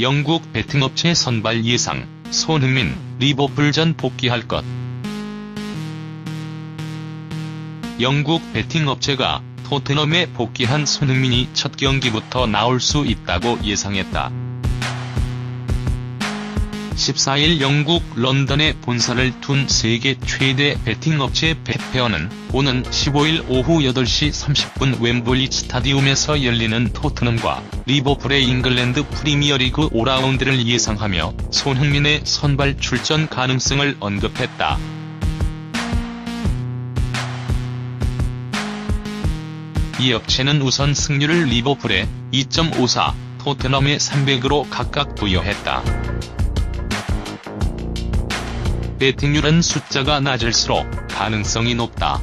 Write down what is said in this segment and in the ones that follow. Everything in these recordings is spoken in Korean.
영국 베팅업체 선발 예상, 손흥민, 리버풀전 복귀할 것. 영국 베팅업체가 토트넘에 복귀한 손흥민이 첫 경기부터 나올 수 있다고 예상했다. 14일 영국 런던에 본사를 둔 세계 최대 베팅업체 bet페어는 오는 15일 오후 8시 30분 웸블리 스타디움에서 열리는 토트넘과 리버풀의 잉글랜드 프리미어리그 5라운드를 예상하며 손흥민의 선발 출전 가능성을 언급했다. 이 업체는 우선 승률을 리버풀에 2.54, 토트넘에 300으로 각각 부여했다. 배팅률은 숫자가 낮을수록 가능성이 높다.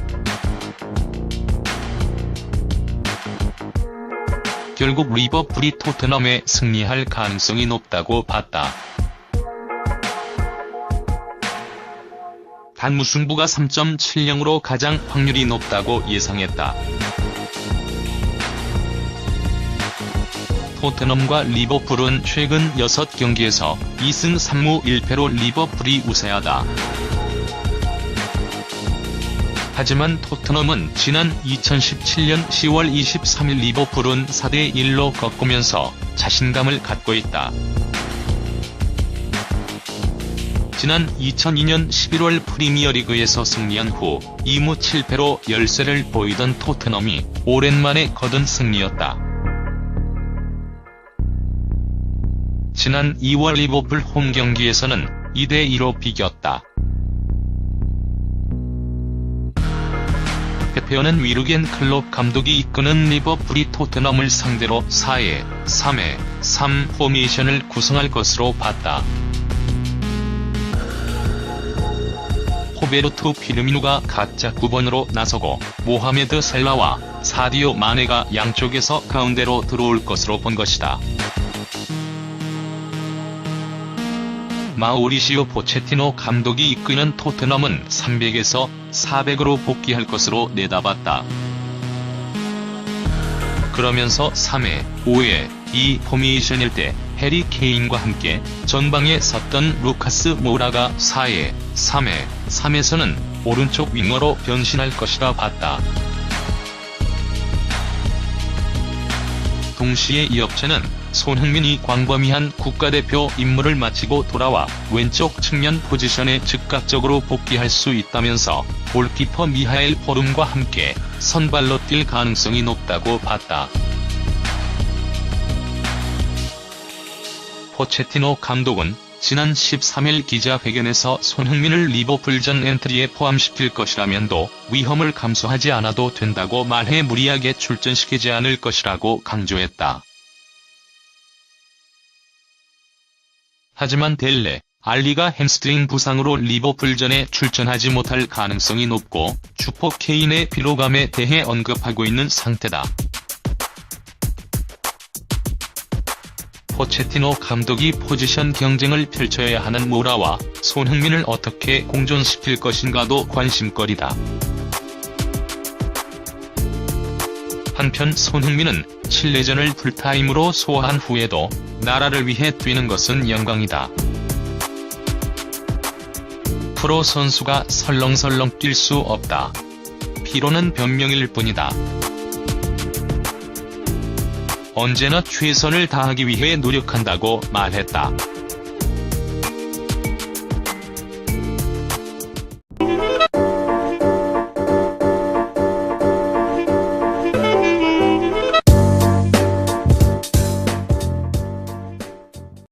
결국 리버풀이 토트넘에 승리할 가능성이 높다고 봤다. 단 무승부가 3.70으로 가장 확률이 높다고 예상했다. 토트넘과 리버풀은 최근 6경기에서 2승 3무 1패로 리버풀이 우세하다. 하지만 토트넘은 지난 2017년 10월 23일 리버풀은 4대1로 꺾으면서 자신감을 갖고 있다. 지난 2002년 11월 프리미어리그에서 승리한 후 2무 7패로 열세를 보이던 토트넘이 오랜만에 거둔 승리였다. 지난 2월 리버풀 홈 경기에서는 2대2로 비겼다. 페페어는 위르겐 클롭 감독이 이끄는 리버풀이 토트넘을 상대로 4에 3에 3 포메이션을 구성할 것으로 봤다. 호베르토 피르미누가 각자 9번으로 나서고 모하메드 셀라와 사디오 마네가 양쪽에서 가운데로 들어올 것으로 본 것이다. 마우리시오 포체티노 감독이 이끄는 토트넘은 300에서 400으로 복귀할 것으로 내다봤다. 그러면서 3회, 5회, 2 포메이션일 때 해리 케인과 함께 전방에 섰던 루카스 모라가 4회, 3회, 3에서는 오른쪽 윙어로 변신할 것이라 봤다. 동시에 이 업체는 손흥민이 광범위한 국가대표 임무를 마치고 돌아와 왼쪽 측면 포지션에 즉각적으로 복귀할 수 있다면서 골키퍼 미하엘 포름과 함께 선발로 뛸 가능성이 높다고 봤다. 포체티노 감독은 지난 13일 기자회견에서 손흥민을 리버풀전 엔트리에 포함시킬 것이라면도 위험을 감수하지 않아도 된다고 말해 무리하게 출전시키지 않을 것이라고 강조했다. 하지만 델레, 알리가 햄스트링 부상으로 리버풀전에 출전하지 못할 가능성이 높고 슈퍼 케인의 피로감에 대해 언급하고 있는 상태다. 포체티노 감독이 포지션 경쟁을 펼쳐야 하는 모라와 손흥민을 어떻게 공존시킬 것인가도 관심거리다. 한편 손흥민은 칠레전을 풀타임으로 소화한 후에도 나라를 위해 뛰는 것은 영광이다. 프로 선수가 설렁설렁 뛸 수 없다. 피로는 변명일 뿐이다. 언제나 최선을 다하기 위해 노력한다고 말했다.